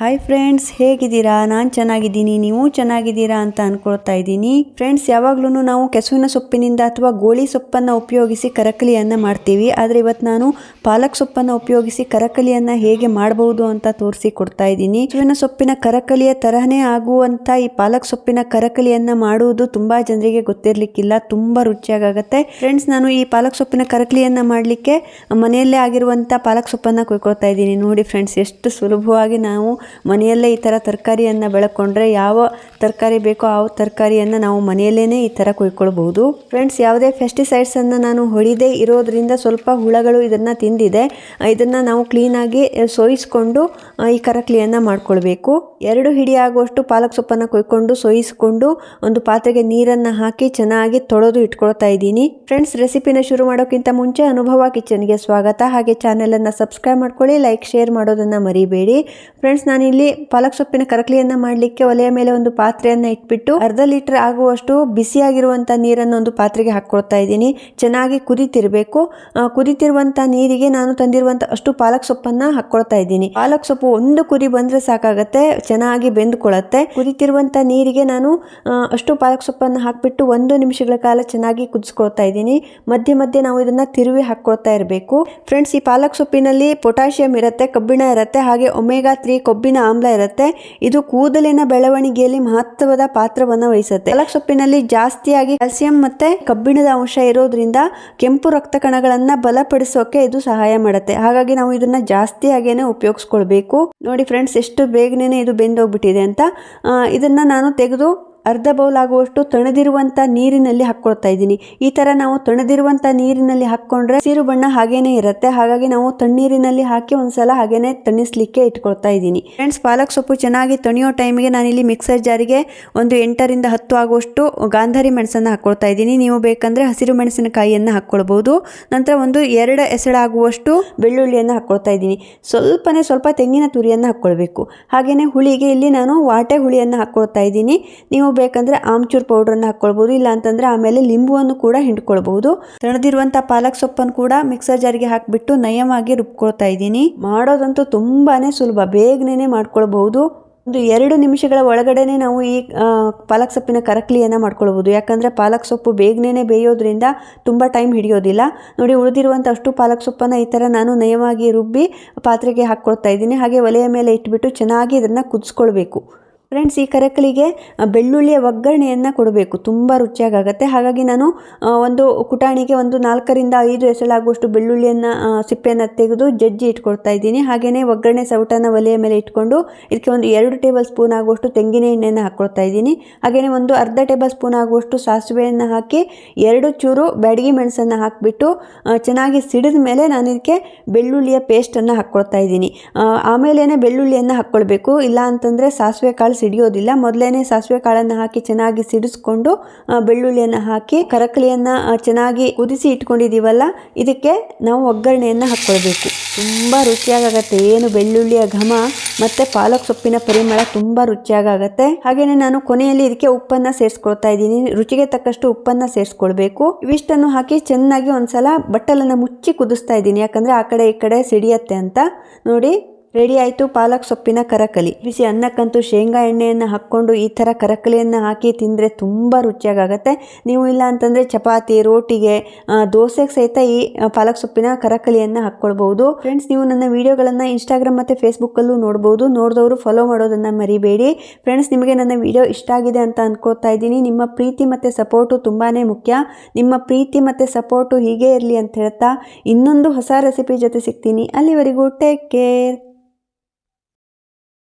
Hi friends ಹೇಗಿದ್ದೀರಾ? ನಾನು ಚೆನ್ನಾಗಿದ್ದೀನಿ. ನೀವು ಚೆನ್ನಾಗಿದ್ದೀರಾ ಅಂತ ಅನ್ಕೊಳ್ತಾ ಇದ್ದೀನಿ. ಫ್ರೆಂಡ್ಸ್ ಯಾವಾಗ್ಲೂ ನಾವು ಕೆಸುವಿನ ಸೊಪ್ಪಿನಿಂದ ಅಥವಾ ಗೋಳಿ ಸೊಪ್ಪನ್ನು ಉಪಯೋಗಿಸಿ ಕರಕಲಿಯನ್ನು ಮಾಡ್ತೀವಿ. ಆದರೆ ಇವತ್ತು ನಾನು ಪಾಲಕ್ ಸೊಪ್ಪನ್ನು ಉಪಯೋಗಿಸಿ ಕರಕಲಿಯನ್ನು ಹೇಗೆ ಮಾಡಬಹುದು ಅಂತ ತೋರಿಸಿ ಕೊಡ್ತಾ ಇದ್ದೀನಿ. ಕೆಸುವಿನ ಸೊಪ್ಪಿನ ಕರಕಲಿಯ ತರಹನೇ ಆಗುವಂಥ ಈ ಪಾಲಕ್ ಸೊಪ್ಪಿನ ಕರಕಲಿಯನ್ನು ಮಾಡುವುದು ತುಂಬ ಜನರಿಗೆ ಗೊತ್ತಿರಲಿಕ್ಕಿಲ್ಲ. ತುಂಬ ರುಚಿಯಾಗುತ್ತೆ. ಫ್ರೆಂಡ್ಸ್ ನಾನು ಈ ಪಾಲಕ್ ಸೊಪ್ಪಿನ ಕರಕಲಿಯನ್ನು ಮಾಡಲಿಕ್ಕೆ ಮನೆಯಲ್ಲೇ ಆಗಿರುವಂಥ ಪಾಲಕ್ ಸೊಪ್ಪನ್ನು ಕೊಯ್ಕೊಳ್ತಾ ಇದ್ದೀನಿ. ನೋಡಿ ಫ್ರೆಂಡ್ಸ್ ಎಷ್ಟು ಸುಲಭವಾಗಿ ನಾವು ಮನೆಯಲ್ಲೇ ಈ ಥರ ತರಕಾರಿಯನ್ನು ಬೆಳಕೊಂಡ್ರೆ ಯಾವ ತರಕಾರಿ ಬೇಕೋ ಆ ತರಕಾರಿಯನ್ನು ನಾವು ಮನೆಯಲ್ಲೇ ಈ ಥರ ಕುಯ್ಕೊಳ್ಬಹುದು ಫ್ರೆಂಡ್ಸ್ ಯಾವುದೇ ಫೆಸ್ಟಿಸೈಡ್ಸನ್ನು ನಾನು ಹೊಡಿದೇ ಇರೋದ್ರಿಂದ ಸ್ವಲ್ಪ ಹುಳಗಳು ಇದನ್ನು ತಿಂದಿದೆ. ಇದನ್ನು ನಾವು ಕ್ಲೀನಾಗಿ ಸೋಯಿಸ್ಕೊಂಡು ಈ ಕರಕ್ಲಿಯನ್ನು ಮಾಡ್ಕೊಳ್ಬೇಕು. ಎರಡು ಹಿಡಿ ಆಗುವಷ್ಟು ಪಾಲಕ್ ಸೊಪ್ಪನ್ನು ಕೊಯ್ಕೊಂಡು, ಸೋಯಿಸ್ಕೊಂಡು, ಒಂದು ಪಾತ್ರೆಗೆ ನೀರನ್ನು ಹಾಕಿ ಚೆನ್ನಾಗಿ ತೊಳೆದು ಇಟ್ಕೊಳ್ತಾ ಇದ್ದೀನಿ. ಫ್ರೆಂಡ್ಸ್ ರೆಸಿಪಿನ ಶುರು ಮಾಡೋಕ್ಕಿಂತ ಮುಂಚೆ ಅನುಭವ ಕಿಚನ್ಗೆ ಸ್ವಾಗತ. ಹಾಗೆ ಚಾನೆಲನ್ನು ಸಬ್ಸ್ಕ್ರೈಬ್ ಮಾಡ್ಕೊಳ್ಳಿ ಲೈಕ್ ಶೇರ್ ಮಾಡೋದನ್ನು ಮರಿಬೇಡಿ. ಫ್ರೆಂಡ್ಸ್ ನಾನಿಲ್ಲಿ ಪಾಲಕ್ ಸೊಪ್ಪಿನ ಕರಕಲಿಯನ್ನ ಮಾಡಲಿಕ್ಕೆ ಒಲೆಯ ಮೇಲೆ ಒಂದು ಪಾತ್ರೆಯನ್ನ ಇಟ್ಬಿಟ್ಟು ಅರ್ಧ ಲೀಟರ್ ಆಗುವಷ್ಟು ಬಿಸಿಯಾಗಿರುವಂತ ನೀರನ್ನು ಒಂದು ಪಾತ್ರೆಗೆ ಹಾಕೊಳ್ತಾ ಇದ್ದೀನಿ. ಚೆನ್ನಾಗಿ ಕುದಿತಿರ್ಬೇಕು. ಕುದಿತಿರುವಂತ ನೀರಿಗೆ ನಾನು ತಂದಿರುವಂತಹ ಅಷ್ಟು ಪಾಲಕ್ ಸೊಪ್ಪನ್ನ ಹಾಕೊಳ್ತಾ ಇದ್ದೀನಿ. ಪಾಲಕ್ ಸೊಪ್ಪು ಒಂದು ಕುದಿ ಬಂದ್ರೆ ಸಾಕಾಗತ್ತೆ, ಚೆನ್ನಾಗಿ ಬೆಂದ್ಕೊಳ್ಳುತ್ತೆ. ಕುದಿತಿರುವಂತ ನೀರಿಗೆ ನಾನು ಅಷ್ಟು ಪಾಲಕ್ ಸೊಪ್ಪನ್ನ ಹಾಕ್ಬಿಟ್ಟು ಒಂದು ನಿಮಿಷಗಳ ಕಾಲ ಚೆನ್ನಾಗಿ ಕುದಿಸ್ಕೊಳ್ತಾ ಇದ್ದೀನಿ. ಮಧ್ಯೆ ಮಧ್ಯೆ ನಾವು ಇದನ್ನ ತಿರುವಿ ಹಾಕೊಳ್ತಾ ಇರಬೇಕು. ಫ್ರೆಂಡ್ಸ್, ಈ ಪಾಲಕ್ ಸೊಪ್ಪಿನಲ್ಲಿ ಪೊಟ್ಯಾಷಿಯಂ ಇರುತ್ತೆ, ಕಬ್ಬಿಣ ಇರುತ್ತೆ, ಹಾಗೆ ಒಮೆಗಾ ತ್ರೀ ಕೊಬ್ಬಿನ ಆಮ್ಲ ಇರುತ್ತೆ. ಇದು ಕೂದಲಿನ ಬೆಳವಣಿಗೆಯಲ್ಲಿ ಮಹತ್ವದ ಪಾತ್ರವನ್ನು ವಹಿಸುತ್ತೆ. ಪಾಲಕ್ ಸೊಪ್ಪಿನಲ್ಲಿ ಜಾಸ್ತಿಯಾಗಿ ಕ್ಯಾಲ್ಸಿಯಂ ಮತ್ತೆ ಕಬ್ಬಿಣದ ಅಂಶ ಇರೋದ್ರಿಂದ ಕೆಂಪು ರಕ್ತ ಕಣಗಳನ್ನ ಬಲಪಡಿಸೋಕೆ ಇದು ಸಹಾಯ ಮಾಡುತ್ತೆ. ಹಾಗಾಗಿ ನಾವು ಇದನ್ನ ಜಾಸ್ತಿಯಾಗೇನೆ ಉಪಯೋಗಿಸ್ಕೊಳ್ಬೇಕು. ನೋಡಿ ಫ್ರೆಂಡ್ಸ್ ಎಷ್ಟು ಬೇಗನೆ ಇದು ಬೆಂದೋಗ್ಬಿಟ್ಟಿದೆ ಅಂತ. ಇದನ್ನ ನಾನು ತೆಗೆದು ಅರ್ಧ ಬೌಲ್ ಆಗುವಷ್ಟು ತಣದಿರುವಂಥ ನೀರಿನಲ್ಲಿ ಹಾಕ್ಕೊಳ್ತಾ ಇದ್ದೀನಿ. ಈ ಥರ ನಾವು ತಣದಿರುವಂಥ ನೀರಿನಲ್ಲಿ ಹಾಕ್ಕೊಂಡ್ರೆ ಹಸಿರು ಬಣ್ಣ ಹಾಗೇನೆ ಇರುತ್ತೆ. ಹಾಗಾಗಿ ನಾವು ತಣ್ಣೀರಿನಲ್ಲಿ ಹಾಕಿ ಒಂದ್ಸಲ ಹಾಗೇನೆ ತಣಿಸ್ಲಿಕ್ಕೆ ಇಟ್ಕೊಳ್ತಾ ಇದ್ದೀನಿ. ಫ್ರೆಂಡ್ಸ್, ಪಾಲಕ್ ಸೊಪ್ಪು ಚೆನ್ನಾಗಿ ತಣಿಯೋ ಟೈಮಿಗೆ ನಾನಿಲ್ಲಿ ಮಿಕ್ಸರ್ ಜಾರಿಗೆ ಒಂದು ಎಂಟರಿಂದ ಹತ್ತು ಆಗುವಷ್ಟು ಗಾಂಧಾರಿ ಮೆಣಸನ್ನು ಹಾಕ್ಕೊಳ್ತಾ ಇದ್ದೀನಿ. ನೀವು ಬೇಕಂದ್ರೆ ಹಸಿರು ಮೆಣಸಿನಕಾಯಿಯನ್ನು ಹಾಕ್ಕೊಳ್ಬೋದು ನಂತರ ಒಂದು ಎರಡು ಎಸಳಾಗುವಷ್ಟು ಬೆಳ್ಳುಳ್ಳಿಯನ್ನು ಹಾಕ್ಕೊಳ್ತಾ ಇದ್ದೀನಿ. ಸ್ವಲ್ಪನೇ ಸ್ವಲ್ಪ ತೆಂಗಿನ ತುರಿಯನ್ನು ಹಾಕ್ಕೊಳ್ಬೇಕು. ಹಾಗೆಯೇ ಹುಳಿಗೆ ಇಲ್ಲಿ ನಾನು ವಾಟೆ ಹುಳಿಯನ್ನು ಹಾಕ್ಕೊಳ್ತಾ ಇದ್ದೀನಿ. ನೀವು ಬೇಕಂದ್ರೆ ಆಮ್ಚೂರ್ ಪೌಡ್ರನ್ನು ಹಾಕ್ಕೊಳ್ಬೋದು ಇಲ್ಲ ಅಂತಂದ್ರೆ ಆಮೇಲೆ ಲಿಂಬುವನ್ನು ಕೂಡ ಹಿಂಡ್ಕೊಳ್ಬಹುದು ತಣದಿರುವಂಥ ಪಾಲಕ್ ಸೊಪ್ಪನ್ನು ಕೂಡ ಮಿಕ್ಸರ್ ಜಾರಿಗೆ ಹಾಕಿಬಿಟ್ಟು ನಯವಾಗಿ ರುಬ್ಕೊಳ್ತಾ ಇದ್ದೀನಿ. ಮಾಡೋದಂತೂ ತುಂಬಾನೇ ಸುಲಭ ಬೇಗನೆ ಮಾಡ್ಕೊಳ್ಬಹುದು ಒಂದು ಎರಡು ನಿಮಿಷಗಳ ಒಳಗಡೆನೆ ನಾವು ಈ ಪಾಲಕ್ ಸೊಪ್ಪಿನ ಕರಕ್ಲಿಯನ್ನು ಮಾಡ್ಕೊಳ್ಬೋದು. ಯಾಕಂದರೆ ಪಾಲಕ್ ಸೊಪ್ಪು ಬೇಗನೆ ಬೇಯೋದ್ರಿಂದ ತುಂಬ ಟೈಮ್ ಹಿಡಿಯೋದಿಲ್ಲ. ನೋಡಿ ಉಳಿದಿರುವಂಥ ಅಷ್ಟು ಪಾಲಕ್ ಸೊಪ್ಪನ್ನು ಈ ಥರ ನಾನು ನಯವಾಗಿ ರುಬ್ಬಿ ಪಾತ್ರೆಗೆ ಹಾಕ್ಕೊಳ್ತಾ ಇದ್ದೀನಿ. ಹಾಗೆ ಒಲೆಯ ಮೇಲೆ ಇಟ್ಬಿಟ್ಟು ಚೆನ್ನಾಗಿ ಇದನ್ನು ಕುದಿಸ್ಕೊಳ್ಬೇಕು. ಫ್ರೆಂಡ್ಸ್ ಈ ಕರಕಲಿಗೆ ಬೆಳ್ಳುಳ್ಳಿಯ ಒಗ್ಗರಣೆಯನ್ನು ಕೊಡಬೇಕು. ತುಂಬ ರುಚಿಯಾಗತ್ತೆ ಹಾಗಾಗಿ ನಾನು ಒಂದು ಕುಟಾಣಿಗೆ ಒಂದು ನಾಲ್ಕರಿಂದ ಐದು ಎಸಳಾಗುವಷ್ಟು ಬೆಳ್ಳುಳ್ಳಿಯನ್ನು ಸಿಪ್ಪೆಯನ್ನು ತೆಗೆದು ಜಜ್ಜಿ ಇಟ್ಕೊಳ್ತಾ ಇದ್ದೀನಿ. ಹಾಗೆಯೇ ಒಗ್ಗರಣೆ ಸೌಟನ್ನು ಒಲೆಯ ಮೇಲೆ ಇಟ್ಕೊಂಡು ಇದಕ್ಕೆ ಒಂದು ಎರಡು ಟೇಬಲ್ ಸ್ಪೂನ್ ಆಗುವಷ್ಟು ತೆಂಗಿನ ಎಣ್ಣೆಯನ್ನು ಹಾಕ್ಕೊಳ್ತಾ ಇದ್ದೀನಿ. ಹಾಗೆಯೇ ಒಂದು ಅರ್ಧ ಟೇಬಲ್ ಸ್ಪೂನ್ ಆಗುವಷ್ಟು ಸಾಸಿವೆಯನ್ನು ಹಾಕಿ ಎರಡು ಚೂರು ಬ್ಯಾಡಗಿ ಮೆಣಸನ್ನು ಹಾಕಿಬಿಟ್ಟು ಚೆನ್ನಾಗಿ ಸಿಡಿದ ಮೇಲೆ ನಾನು ಇದಕ್ಕೆ ಬೆಳ್ಳುಳ್ಳಿಯ ಪೇಸ್ಟನ್ನು ಹಾಕ್ಕೊಳ್ತಾ ಇದ್ದೀನಿ. ಆಮೇಲೆ ಬೆಳ್ಳುಳ್ಳಿಯನ್ನು ಹಾಕ್ಕೊಳ್ಬೇಕು ಇಲ್ಲ ಅಂತಂದರೆ ಸಾಸಿವೆ ಕಾಳು ಸಿಡಿಯೋದಿಲ್ಲ. ಮೊದಲೇ ಸಾಸಿವೆ ಕಾಳನ್ನು ಹಾಕಿ ಚೆನ್ನಾಗಿ ಸಿಡಿಸ್ಕೊಂಡು ಬೆಳ್ಳುಳ್ಳಿಯನ್ನು ಹಾಕಿ, ಕರಕಲಿಯನ್ನು ಚೆನ್ನಾಗಿ ಕುದಿಸಿ ಇಟ್ಕೊಂಡಿದ್ದೀವಲ್ಲ ಇದಕ್ಕೆ ನಾವು ಒಗ್ಗರಣೆಯನ್ನು ಹಾಕ್ಕೊಳ್ಬೇಕು. ತುಂಬ ರುಚಿಯಾಗತ್ತೆ ಏನು ಬೆಳ್ಳುಳ್ಳಿಯ ಘಮ ಮತ್ತು ಪಾಲಕ್ ಸೊಪ್ಪಿನ ಪರಿಮಳ ತುಂಬ ರುಚಿಯಾಗತ್ತೆ ಹಾಗೆಯೇ ನಾನು ಕೊನೆಯಲ್ಲಿ ಇದಕ್ಕೆ ಉಪ್ಪನ್ನು ಸೇರಿಸ್ಕೊಳ್ತಾ ಇದ್ದೀನಿ. ರುಚಿಗೆ ತಕ್ಕಷ್ಟು ಉಪ್ಪನ್ನು ಸೇರಿಸ್ಕೊಳ್ಬೇಕು. ಇವಿಷ್ಟನ್ನು ಹಾಕಿ ಚೆನ್ನಾಗಿ ಒಂದ್ಸಲ ಬಟ್ಟಲನ್ನು ಮುಚ್ಚಿ ಕುದಿಸ್ತಾ ಇದ್ದೀನಿ. ಯಾಕಂದರೆ ಆ ಕಡೆ ಈ ಕಡೆ ಸಿಡಿಯತ್ತೆ ಅಂತ. ನೋಡಿ ರೆಡಿ ಆಯಿತು ಪಾಲಕ್ ಸೊಪ್ಪಿನ ಕರಕಲಿ. ಬಿಸಿ ಅನ್ನಕ್ಕಂತೂ ಶೇಂಗಾ ಎಣ್ಣೆಯನ್ನು ಹಾಕ್ಕೊಂಡು ಈ ಥರ ಕರಕಲಿಯನ್ನು ಹಾಕಿ ತಿಂದರೆ ತುಂಬ ರುಚಿಯಾಗತ್ತೆ ನೀವು ಇಲ್ಲ ಅಂತಂದರೆ ಚಪಾತಿ, ರೋಟಿಗೆ ದೋಸೆಗೆ ಸಹಿತ ಈ ಪಾಲಕ್ ಸೊಪ್ಪಿನ ಕರಕಲಿಯನ್ನು ಹಾಕ್ಕೊಳ್ಬಹುದು. ಫ್ರೆಂಡ್ಸ್ ನೀವು ನನ್ನ ವಿಡಿಯೋಗಳನ್ನು ಇನ್ಸ್ಟಾಗ್ರಾಮ್ ಮತ್ತು ಫೇಸ್ಬುಕ್ಕಲ್ಲೂ ನೋಡ್ಬೋದು. ನೋಡಿದವರು ಫಾಲೋ ಮಾಡೋದನ್ನು ಮರಿಬೇಡಿ. ಫ್ರೆಂಡ್ಸ್ ನಿಮಗೆ ನನ್ನ ವಿಡಿಯೋ ಇಷ್ಟ ಆಗಿದೆ ಅಂತ ಅಂದ್ಕೋತಾ ಇದ್ದೀನಿ. ನಿಮ್ಮ ಪ್ರೀತಿ ಮತ್ತು ಸಪೋರ್ಟು ತುಂಬಾ ಮುಖ್ಯ. ನಿಮ್ಮ ಪ್ರೀತಿ ಮತ್ತು ಸಪೋರ್ಟು ಹೀಗೆ ಇರಲಿ ಅಂತ ಹೇಳ್ತಾ ಇನ್ನೊಂದು ಹೊಸ ರೆಸಿಪಿ ಜೊತೆ ಸಿಗ್ತೀನಿ. ಅಲ್ಲಿವರೆಗೂ ಟೇಕ್ ಕೇರ್